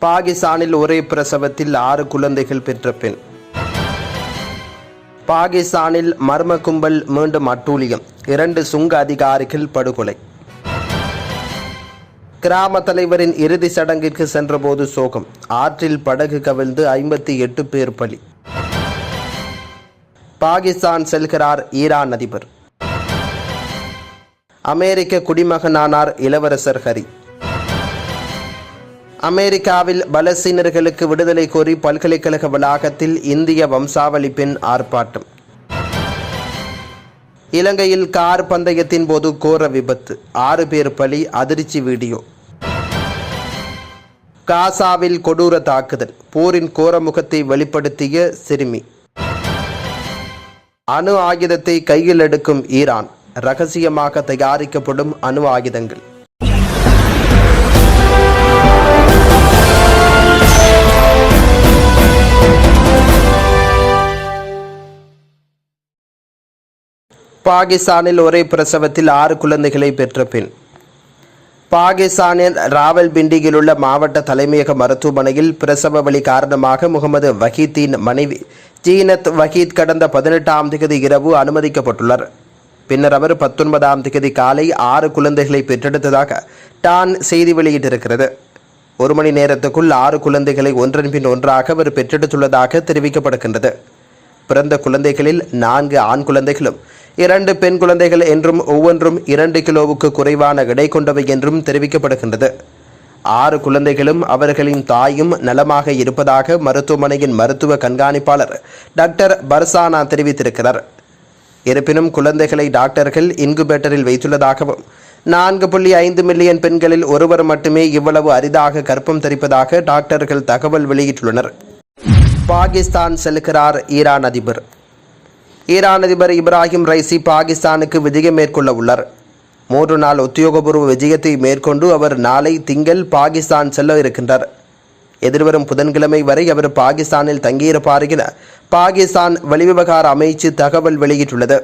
பாகிஸ்தானில் ஒரே பிரசவத்தில் ஆறு குழந்தைகள் பெற்ற பெண். பாகிஸ்தானில் மர்ம கும்பல் மீண்டும் அட்டூழியம். இரண்டு சுங்க அதிகாரிகள் படுகொலை. கிராம தலைவரின் இறுதி சடங்கிற்கு சென்றபோது சோகம். ஆற்றில் படகு கவிழ்ந்து ஐம்பத்தி எட்டு பேர் பலி. பாகிஸ்தான் செல்கிறார் ஈரான் அதிபர். அமெரிக்க குடிமகனானார் இளவரசர் ஹரி. அமெரிக்காவில் பலசீனர்களுக்கு விடுதலை கோரி பல்கலைக்கழக வளாகத்தில் இந்திய வம்சாவளி பெண் ஆர்ப்பாட்டம். இலங்கையில் கார் பந்தயத்தின் போது கோர விபத்து. ஆறு பேர் பலி அதிர்ச்சி வீடியோ. காசாவில் கொடூர தாக்குதல். போரின் கோர முகத்தை வெளிப்படுத்திய சிறுமி. அணு ஆயுதத்தை கையில் எடுக்கும் ஈரான். ரகசியமாக தயாரிக்கப்படும் அணு ஆயுதங்கள். பாகிஸ்தானில் ஒரே பிரசவத்தில் ஆறு குழந்தைகளை பெற்ற பெண். பாகிஸ்தானின் ராவல்பிண்டியில் உள்ள மாவட்ட தலைமையக மருத்துவமனையில் பிரசவ வலி காரணமாக முகமது வஹீத்தின் மனைவி ஜீனத் வஹீத் கடந்த பதினெட்டாம் தேதி இரவு அனுமதிக்கப்பட்டுள்ளார். பின்னர் அவர் பத்தொன்பதாம் தேதி காலை ஆறு குழந்தைகளை பெற்றெடுத்ததாக டான் செய்தி வெளியிட்டிருக்கிறது. ஒரு மணி நேரத்துக்குள் ஆறு குழந்தைகளை ஒன்றன் பின் ஒன்றாக அவர் பெற்றெடுத்துள்ளதாக தெரிவிக்கப்படுகின்றது. பிறந்த குழந்தைகளில் நான்கு ஆண் குழந்தைகளும் இரண்டு பெண் குழந்தைகள் என்றும் ஒவ்வொன்றும் இரண்டு கிலோவுக்கு குறைவான எடை கொண்டவை என்றும் தெரிவிக்கப்படுகின்றது. ஆறு குழந்தைகளும் அவர்களின் தாயும் நலமாக இருப்பதாக மருத்துவமனையின் மருத்துவ கண்காணிப்பாளர் டாக்டர் பர்சானா தெரிவித்திருக்கிறார். இருப்பினும் குழந்தைகளை டாக்டர்கள் இன்குபேட்டரில் வைத்துள்ளதாகவும் நான்கு புள்ளி ஐந்து மில்லியன் பெண்களில் ஒருவர் மட்டுமே இவ்வளவு அரிதாக கர்ப்பம் தரிப்பதாக டாக்டர்கள் தகவல் வெளியிட்டுள்ளனர். பாகிஸ்தான் செல்கிறார் ஈரான் அதிபர். ஈரான் அதிபர் இப்ராஹிம் ரைசி பாகிஸ்தானுக்கு விஜயம் மேற்கொள்ள உள்ளார். மூன்று நாள் உத்தியோகபூர்வ விஜயத்தை மேற்கொண்டு அவர் நாளை திங்கள் பாகிஸ்தான் செல்ல இருக்கின்றார். எதிர்வரும் புதன்கிழமை வரை அவர் பாகிஸ்தானில் தங்கியிருப்பார் என பாகிஸ்தான் வெளிவிவகார அமைச்சு தகவல் வெளியிட்டுள்ளது.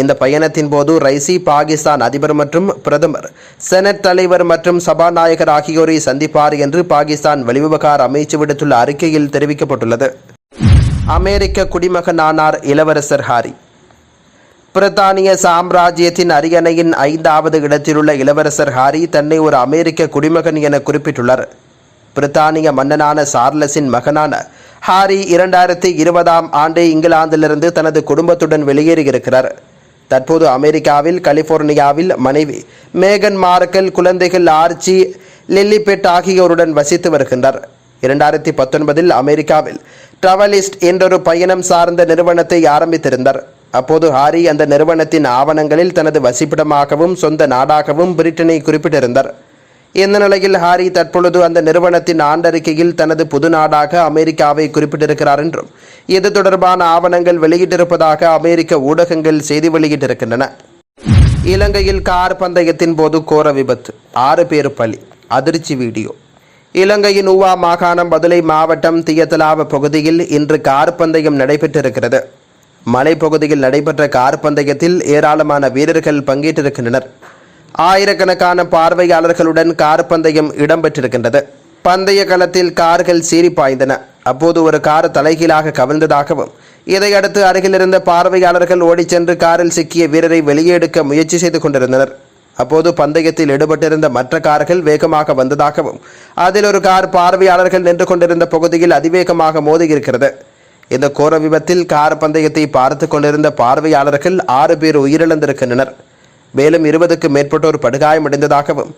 இந்த பயணத்தின் போது ரைசி பாகிஸ்தான் அதிபர் மற்றும் பிரதமர் செனட் தலைவர் மற்றும் சபாநாயகர் ஆகியோரை சந்திப்பார் என்று பாகிஸ்தான் வெளிவிவகார அமைச்சு விடுத்துள்ள அறிக்கையில் தெரிவிக்கப்பட்டுள்ளது. அமெரிக்க குடிமகனானார் இளவரசர் ஹாரி. பிரித்தானிய சாம்ராஜ்யத்தின் அரியணையின் ஐந்தாவது இடத்திலுள்ள இளவரசர் ஹாரி தன்னை ஒரு அமெரிக்க குடிமகன் என குறிப்பிட்டுள்ளார். பிரித்தானிய மன்னனான சார்லஸின் மகனான ஹாரி இரண்டாயிரத்தி இருபதாம் ஆண்டு இங்கிலாந்திலிருந்து தனது குடும்பத்துடன் வெளியேறியிருக்கிறார். தற்போது அமெரிக்காவில் கலிபோர்னியாவில் மனைவி மேகன் மார்க்கல் குழந்தைகள் ஆர்ச்சி லில்லிபெட் ஆகியோருடன் வசித்து வருகின்றார். இரண்டாயிரத்தி பத்தொன்பதில் அமெரிக்காவில் டிராவலிஸ்ட் என்றொரு பயணம் சார்ந்த நிறுவனத்தை ஆரம்பித்திருந்தார். அப்போது ஹாரி அந்த நிறுவனத்தின் ஆவணங்களில் தனது வசிப்பிடமாகவும் சொந்த நாடாகவும் பிரிட்டனை குறிப்பிட்டிருந்தார். இந்த நிலையில் ஹாரி தற்பொழுது அந்த நிறுவனத்தின் ஆண்டறிக்கையில் தனது புது நாடாக அமெரிக்காவை குறிப்பிட்டிருக்கிறார் என்றும் இது தொடர்பான ஆவணங்கள் வெளியிட்டிருப்பதாக அமெரிக்க ஊடகங்கள் செய்தி வெளியிட்டிருக்கின்றன. இலங்கையில் கார் பந்தயத்தின் போது கோர விபத்து ஆறு பேர் பலி அதிர்ச்சி வீடியோ. இலங்கையின் ஊவா மாகாணம் பதுளை மாவட்டம் தியத்தலாவ பகுதியில் இன்று கார் பந்தயம் நடைபெற்றிருக்கிறது. மலைப்பகுதியில் நடைபெற்ற கார் பந்தயத்தில் ஏராளமான வீரர்கள் பங்கேற்றிருக்கின்றனர். ஆயிரக்கணக்கான பார்வையாளர்களுடன் கார் பந்தயம் இடம்பெற்றிருக்கின்றது. பந்தய களத்தில் கார்கள் சீறி பாய்ந்தன. அப்போது ஒரு கார் தலைகீழாக கவிழ்ந்ததாகவும் இதையடுத்து அருகிலிருந்த பார்வையாளர்கள் ஓடிச் சென்று காரில் சிக்கிய வீரரை வெளியே எடுக்க முயற்சி செய்து கொண்டிருந்தனர். அப்போது பந்தயத்தில் ஈடுபட்டிருந்த மற்ற கார்கள் வேகமாக வந்ததாகவும் அதில் ஒரு கார் பார்வையாளர்கள் நின்று கொண்டிருந்த பகுதியில் அதிவேகமாக மோதியிருக்கிறது. இந்த கோர விபத்தில் கார் பந்தயத்தை பார்த்து கொண்டிருந்த பார்வையாளர்கள் ஆறு பேர் உயிரிழந்திருக்கின்றனர். மேலும் இருபதுக்கு மேற்பட்டோர் படுகாயமடைந்ததாகவும்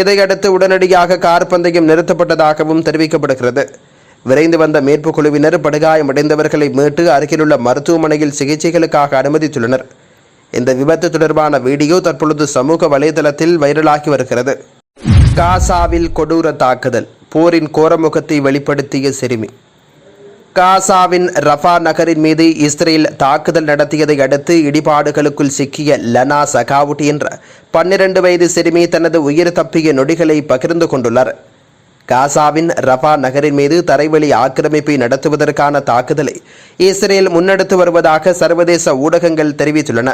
இதையடுத்து உடனடியாக கார் பந்தயம் நிறுத்தப்பட்டதாகவும் தெரிவிக்கப்படுகிறது. விரைந்து வந்த மீட்புக் குழுவினர் படுகாயமடைந்தவர்களை மீட்டு அருகிலுள்ள மருத்துவமனையில் சிகிச்சைகளுக்காக அனுமதித்துள்ளனர். இந்த விபத்து தொடர்பான வீடியோ தற்பொழுது சமூக வலைதளத்தில் வைரலாகி வருகிறது. காசாவில் கொடூர தாக்குதல் போரின் கோரமுகத்தை வெளிப்படுத்திய சிறுமி. காசாவின் ரஃபா நகரின் மீது இஸ்ரேல் தாக்குதல் நடத்தியதை அடுத்து இடிபாடுகளுக்குள் சிக்கிய லனா சகாவுட் என்ற பன்னிரண்டு வயது சிறுமி தனது உயிர் தப்பிய நொடிகளை பகிர்ந்து கொண்டுள்ளார். காசாவின் ரஃபா நகரின் மீது தரைவழி ஆக்கிரமிப்பை நடத்துவதற்கான தாக்குதலை இஸ்ரேல் முன்னெடுத்து வருவதாக சர்வதேச ஊடகங்கள் தெரிவித்துள்ளன.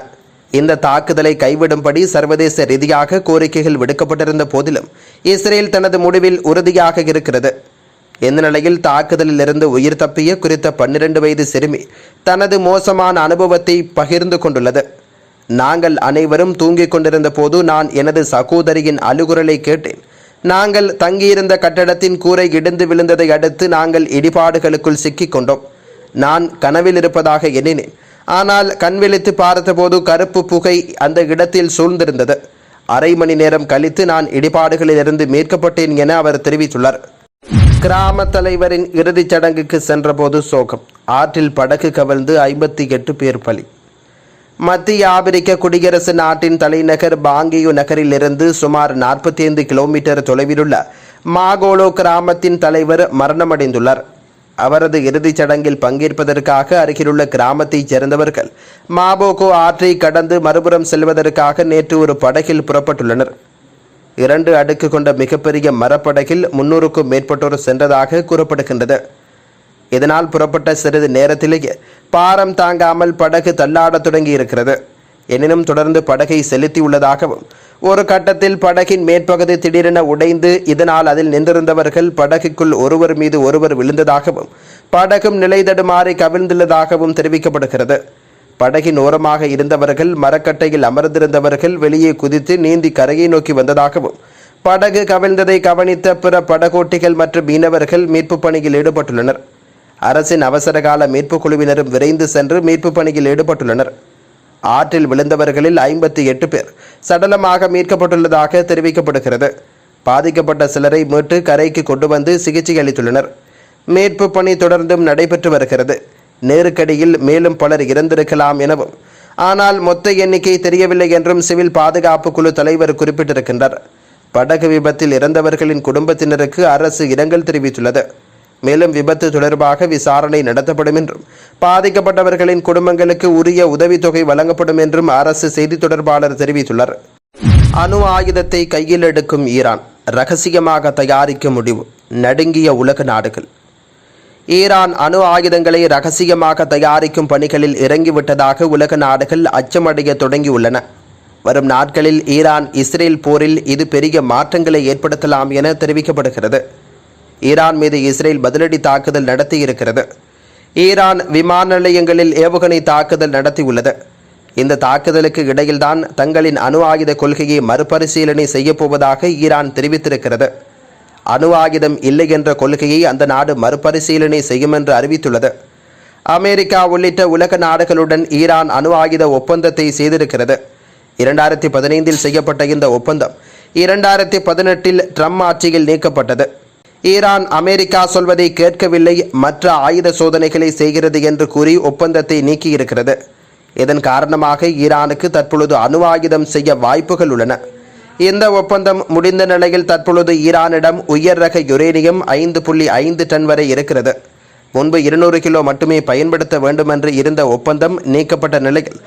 இந்த தாக்குதலை கைவிடும்படி சர்வதேச ரீதியாக கோரிக்கைகள் விடுக்கப்பட்டிருந்த போதிலும் இஸ்ரேல் தனது முடிவில் உறுதியாக இருக்கிறது. இந்த நிலையில் தாக்குதலில் இருந்து உயிர் தப்பிய குறித்த பன்னிரண்டு வயது சிறுமி தனது மோசமான அனுபவத்தை பகிர்ந்து கொண்டுள்ளது. நாங்கள் அனைவரும் தூங்கிக் கொண்டிருந்த போது நான் எனது சகோதரியின் அழுகுரலை கேட்டேன். நாங்கள் தங்கியிருந்த கட்டடத்தின் கூரை இடிந்து விழுந்ததை அடுத்து நாங்கள் இடிபாடுகளுக்குள் சிக்கிக்கொண்டோம் நான் கனவில் இருப்பதாக எண்ணினேன். ஆனால் கண்விழித்து பார்த்தபோது கருப்பு புகை அந்த இடத்தில் சூழ்ந்திருந்தது. அரை மணி நேரம் கழித்து நான் இடிபாடுகளிலிருந்து மீட்கப்பட்டேன் என அவர் தெரிவித்துள்ளார். கிராம தலைவரின் இறுதிச் சடங்குக்கு சென்றபோது சோகம். ஆற்றில் படகு கவிழ்ந்து ஐம்பத்தி எட்டு பேர் பலி. மத்திய ஆப்பிரிக்க குடியரசு நாட்டின் தலைநகர் பாங்கியு நகரிலிருந்து சுமார் நாற்பத்தி ஐந்து கிலோமீட்டர் தொலைவிலுள்ள மாகோலோ கிராமத்தின் தலைவர் மரணமடைந்துள்ளார். அவரது இறுதிச் சடங்கில் பங்கேற்பதற்காக அருகிலுள்ள கிராமத்தைச் சேர்ந்தவர்கள். மாபோகோ ஆற்றை கடந்து மறுபுறம் செல்வதற்காக நேற்று ஒரு படகில் புறப்பட்டுள்ளனர். இரண்டு அடுக்கு கொண்ட மிகப்பெரிய மரப்படகில் முன்னூறுக்கும் மேற்பட்டோர் சென்றதாக கூறப்படுகின்றது. இதனால் புறப்பட்ட சிறிது நேரத்திலேயே பாரம் தாங்காமல் படகு தள்ளாடத் தொடங்கி இருக்கிறது எனினும் தொடர்ந்து படகை செலுத்தியுள்ளதாகவும் ஒரு கட்டத்தில் படகின் மேற்பகுதி திடீரென உடைந்து இதனால் அதில் நின்றிருந்தவர்கள் படகுக்குள் ஒருவர் மீது ஒருவர் விழுந்ததாகவும் படகும் நிலை தடுமாறி கவிழ்ந்துள்ளதாகவும் தெரிவிக்கப்படுகிறது. படகின் ஓரமாக இருந்தவர்கள் மரக்கட்டையில் அமர்ந்திருந்தவர்கள் வெளியே குதித்து நீந்தி கரையை நோக்கி வந்ததாகவும் படகு கவிழ்ந்ததை கவனித்த பிற படகோட்டிகள் மற்றும் மீனவர்கள் மீட்புப் பணியில் ஈடுபட்டுள்ளனர். அரசின் அவசரகால மீட்புக் குழுவினரும் விரைந்து சென்று மீட்புப் பணியில் ஈடுபட்டுள்ளனர். ஆற்றில் விழுந்தவர்களில் ஐம்பத்தி எட்டு பேர் சடலமாக மீட்கப்பட்டுள்ளதாக தெரிவிக்கப்படுகிறது. பாதிக்கப்பட்ட சிலரை மீட்டு கரைக்கு கொண்டு வந்து சிகிச்சை அளித்துள்ளனர். மீட்பு பணி தொடர்ந்தும் நடைபெற்று வருகிறது. நெருக்கடியில் மேலும் பலர் இறந்திருக்கலாம் எனவும் ஆனால் மொத்த எண்ணிக்கை தெரியவில்லை என்றும் சிவில் பாதுகாப்பு குழு தலைவர் குறிப்பிட்டிருக்கின்றார். படகு விபத்தில் இறந்தவர்களின் குடும்பத்தினருக்கு அரசு இரங்கல் தெரிவித்துள்ளது. மேலும் விபத்து தொடர்பாக விசாரணை நடத்தப்படும் என்றும் பாதிக்கப்பட்டவர்களின் குடும்பங்களுக்கு உரிய உதவித்தொகை வழங்கப்படும் என்றும் அரசு செய்தி தொடர்பாளர் தெரிவித்துள்ளார். அணு ஆயுதத்தை கையில் எடுக்கும் ஈரான் ரகசியமாக தயாரிக்க முடிவு நடுங்கிய உலக நாடுகள். ஈரான் அணு ஆயுதங்களை ரகசியமாக தயாரிக்கும் பணிகளில் இறங்கிவிட்டதாக உலக நாடுகள் அச்சமடைய தொடங்கியுள்ளன. வரும் நாட்களில் ஈரான் இஸ்ரேல் போரில் இது பெரிய மாற்றங்களை ஏற்படுத்தலாம் என தெரிவிக்கப்படுகிறது. ஈரான் மீது இஸ்ரேல் பதிலடி தாக்குதல் நடத்தியிருக்கிறது. ஈரான் விமான நிலையங்களில் ஏவுகணை தாக்குதல் நடத்தியுள்ளது. இந்த தாக்குதலுக்கு இடையில்தான் தங்களின் அணு ஆயுத கொள்கையை மறுபரிசீலனை செய்யப்போவதாக ஈரான் தெரிவித்திருக்கிறது. அணு ஆயுதம் இல்லை என்ற கொள்கையை அந்த நாடு மறுபரிசீலனை செய்யும் என்று அறிவித்துள்ளது. அமெரிக்கா உள்ளிட்ட உலக நாடுகளுடன் ஈரான் அணு ஆயுத ஒப்பந்தத்தை செய்திருக்கிறது. இரண்டாயிரத்தி பதினைந்தில் செய்யப்பட்ட இந்த ஒப்பந்தம் இரண்டாயிரத்தி பதினெட்டில் ட்ரம்ப் ஆட்சியில் நீக்கப்பட்டது. ஈரான் அமெரிக்கா சொல்வதை கேட்கவில்லை. மற்ற ஆயுத சோதனைகளை செய்கிறது என்று கூறி ஒப்பந்தத்தை நீக்கியிருக்கிறது. இதன் காரணமாக ஈரானுக்கு தற்பொழுது அணு ஆயுதம் செய்ய வாய்ப்புகள் உள்ளன. இந்த ஒப்பந்தம் முடிந்த நிலையில் தற்பொழுது ஈரானிடம் உயர் ரக யுரேனியம் ஐந்து புள்ளி ஐந்து டன் வரை இருக்கிறது. முன்பு இருநூறு கிலோ மட்டுமே பயன்படுத்த வேண்டுமென்று இருந்த ஒப்பந்தம் நீக்கப்பட்ட நிலையில்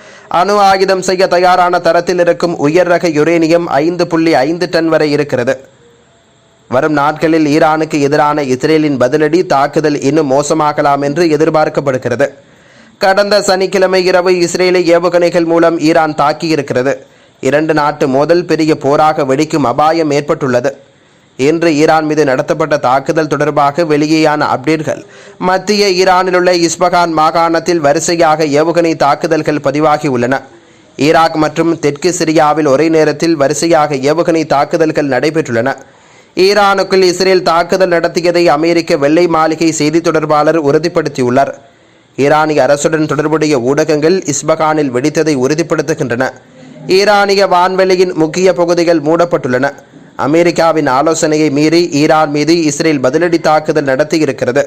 அணு ஆயுதம் செய்ய தயாரான தரத்தில் இருக்கும் உயர் ரக யுரேனியம் ஐந்து புள்ளி ஐந்து டன் வரை இருக்கிறது. வரும் நாட்களில் ஈரானுக்கு எதிரான இஸ்ரேலின் பதிலடி தாக்குதல் இன்னும் மோசமாகலாம் என்று எதிர்பார்க்கப்படுகிறது. கடந்த சனிக்கிழமை இரவு இஸ்ரேலை ஏவுகணைகள் மூலம் ஈரான் தாக்கியிருக்கிறது. இரண்டு நாட்டு மோதல் பெரிய போராக வெடிக்கும் அபாயம் ஏற்பட்டுள்ளது. இன்று ஈரான் மீது நடத்தப்பட்ட தாக்குதல் தொடர்பாக வெளியேயான அப்டேட்கள் மத்திய ஈரானிலுள்ள இஸ்பகான் மாகாணத்தில் வரிசையாக ஏவுகணை தாக்குதல்கள் பதிவாகியுள்ளன ஈராக் மற்றும் தெற்கு சிரியாவில் ஒரே நேரத்தில் வரிசையாக ஏவுகணை தாக்குதல்கள் நடைபெற்றுள்ளன. ஈரானுக்குள் இஸ்ரேல் தாக்குதல் நடத்தியதை அமெரிக்க வெள்ளை மாளிகை செய்தி தொடர்பாளர் உறுதிப்படுத்தியுள்ளார். ஈரானிய அரசுடன் தொடர்புடைய ஊடகங்கள் இஸ்பகானில் வெடித்ததை உறுதிப்படுத்துகின்றன. ஈரானிய வான்வெளியின் முக்கிய பகுதிகள் மூடப்பட்டுள்ளன. அமெரிக்காவின் ஆலோசனையை மீறி ஈரான் மீது இஸ்ரேல் பதிலடி தாக்குதல் நடத்தியிருக்கிறது.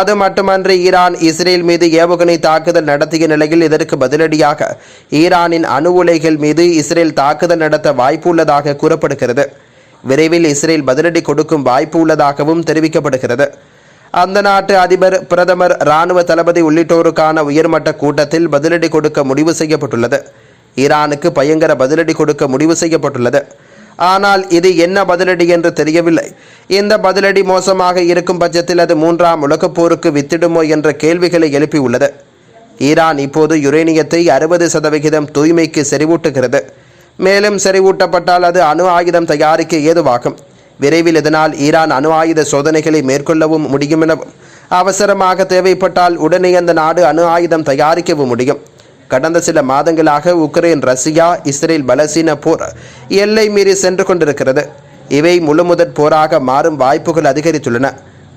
அது மட்டுமன்றி ஈரான் இஸ்ரேல் மீது ஏவுகணை தாக்குதல் நடத்திய நிலையில் இதற்கு பதிலடியாக ஈரானின் அணு உலைகள் மீது இஸ்ரேல் தாக்குதல் நடத்த வாய்ப்பு உள்ளதாக கூறப்படுகிறது. விரைவில் இஸ்ரேல் பதிலடி கொடுக்கும் வாய்ப்பு உள்ளதாகவும் தெரிவிக்கப்படுகிறது. அந்த நாட்டு அதிபர் பிரதமர் இராணுவ தளபதி உள்ளிட்டோருக்கான உயர்மட்ட கூட்டத்தில் பதிலடி கொடுக்க முடிவு செய்யப்பட்டுள்ளது. ஈரானுக்கு பயங்கர பதிலடி கொடுக்க முடிவு செய்யப்பட்டுள்ளது. ஆனால் இது என்ன பதிலடி என்று தெரியவில்லை. இந்த பதிலடி மோசமாக இருக்கும் பட்சத்தில் அது மூன்றாம் உலகப் போருக்கு வித்திடுமோ என்ற கேள்விகளை எழுப்பியுள்ளது. ஈரான் இப்போது யுரேனியத்தை அறுபது சதவிகிதம் தூய்மைக்கு செறிவூட்டுகிறது. மேலும் செறிவூட்டப்பட்டால் அது அணு ஆயுதம் தயாரிக்க ஏதுவாகும். விரைவில் இதனால் ஈரான் அணு ஆயுத சோதனைகளை மேற்கொள்ளவும் முடியும் எனவும் அவசரமாக தேவைப்பட்டால் உடனே அந்த நாடு அணு ஆயுதம் தயாரிக்கவும் முடியும். கடந்த சில மாதங்களாக உக்ரைன் ரஷ்யா இஸ்ரேல் பலசீன போர் எல்லை மீறி சென்று கொண்டிருக்கிறது. இவை முழுமுதற் போராக மாறும் வாய்ப்புகள் அதிகரித்துள்ளன.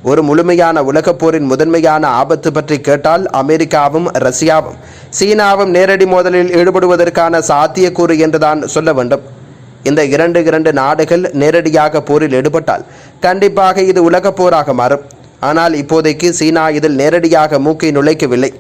ஒரு முழுமையான உலகப் போரின் முதன்மையான ஆபத்து பற்றி கேட்டால் அமெரிக்காவும் ரஷ்யாவும் சீனாவும் நேரடி மோதலில் ஈடுபடுவதற்கான சாத்தியக்கூறு என்றுதான் சொல்ல வேண்டும். இந்த இரண்டு இரண்டு நாடுகள் நேரடியாக போரில் ஈடுபட்டால் கண்டிப்பாக இது உலகப் போராக மாறும். ஆனால் இப்போதைக்கு சீனா இதில் நேரடியாக மூக்கை நுழைக்கவில்லை.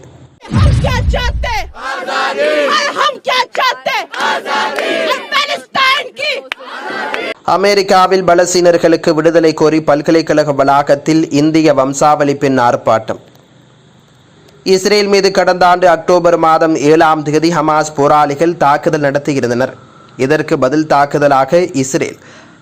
அமெரிக்காவில் பலசீனர்களுக்கு விடுதலை கோரி பல்கலைக்கழக வளாகத்தில் இந்திய வம்சாவளி பெண் ஆர்ப்பாட்டம். இஸ்ரேல் மீது கடந்த ஆண்டு அக்டோபர் மாதம் ஏழாம் தேதி ஹமாஸ் போராளிகள் தாக்குதல் நடத்தியிருந்தனர். இதற்கு பதில் தாக்குதலாக இஸ்ரேல்.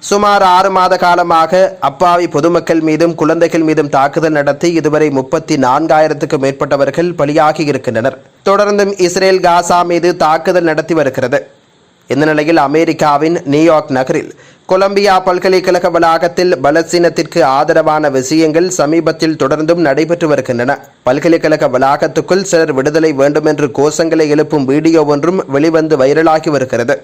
சுமார் ஆறு மாத காலமாக அப்பாவி பொதுமக்கள் மீதும் குழந்தைகள் மீதும் தாக்குதல் நடத்தி இதுவரை முப்பத்தி நான்காயிரத்துக்கும் மேற்பட்டவர்கள் பலியாகி இருக்கின்றனர். தொடர்ந்தும் இஸ்ரேல் காசா மீது தாக்குதல் நடத்தி வருகிறது. இந்த நிலையில் அமெரிக்காவின் நியூயார்க் நகரில் கொலம்பியா பல்கலைக்கழக வளாகத்தில் பலஸ்தீனத்திற்கு ஆதரவான விஷயங்கள் சமீபத்தில் தொடர்ந்தும் நடைபெற்று வருகின்றன. பல்கலைக்கழக வளாகத்துக்குள் சிலர் விடுதலை வேண்டும் என்று கோஷங்களை எழுப்பும் வீடியோ ஒன்றும் வெளிவந்து வைரலாகி வருகிறது.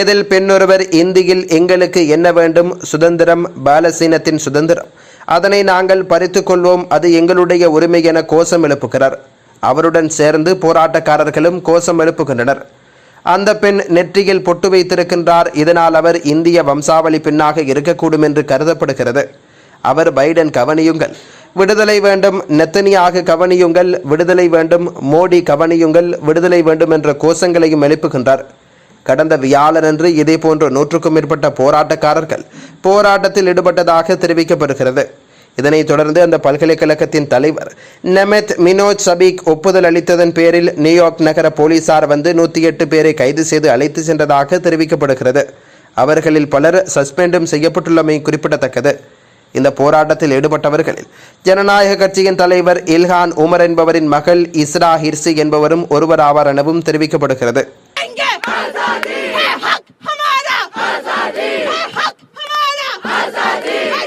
இதில் பெண்ணொருவர் இந்தியில் எங்களுக்கு என்ன வேண்டும்? சுதந்திரம் பாலஸ்தீனத்தின் சுதந்திரம். அதனை நாங்கள் பறித்துக்கொள்வோம் அது எங்களுடைய உரிமை என கோஷம் எழுப்புகிறார். அவருடன் சேர்ந்து போராட்டக்காரர்களும் கோஷம் எழுப்புகின்றனர். அந்த பெண் நெற்றியில் பொட்டு வைத்திருக்கின்றார். இதனால் அவர் இந்திய வம்சாவளி பெண்ணாக இருக்கக்கூடும் என்று கருதப்படுகிறது. அவர் பைடன் கவனியுங்கள். விடுதலை வேண்டும் நெத்தனியாக கவனியுங்கள். விடுதலை வேண்டும் மோடி கவனியுங்கள். விடுதலை வேண்டும் என்ற கோஷங்களையும் எழுப்புகின்றார். கடந்த வியாழனன்று இதேபோன்ற நூற்றுக்கும் மேற்பட்ட போராட்டக்காரர்கள் போராட்டத்தில் ஈடுபட்டதாக தெரிவிக்கப்படுகிறது. இதனைத் தொடர்ந்து அந்த பல்கலைக்கழகத்தின் தலைவர் நெமெத் மினோஜ் சபீக் ஒப்புதல் அளித்ததன் பேரில் நியூயார்க் நகர போலீசார் வந்து நூற்றி எட்டு பேரை கைது செய்து அழைத்து சென்றதாக தெரிவிக்கப்படுகிறது. அவர்களில் பலர் சஸ்பெண்டும் செய்யப்பட்டுள்ளமை குறிப்பிடத்தக்கது. இந்த போராட்டத்தில் ஈடுபட்டவர்களில் ஜனநாயக கட்சியின் தலைவர் இல்ஹான் உமர் என்பவரின் மகள் இஸ்ரா ஹிர்சி என்பவரும் ஒருவர் ஆவார் எனவும் தெரிவிக்கப்படுகிறது. देंगे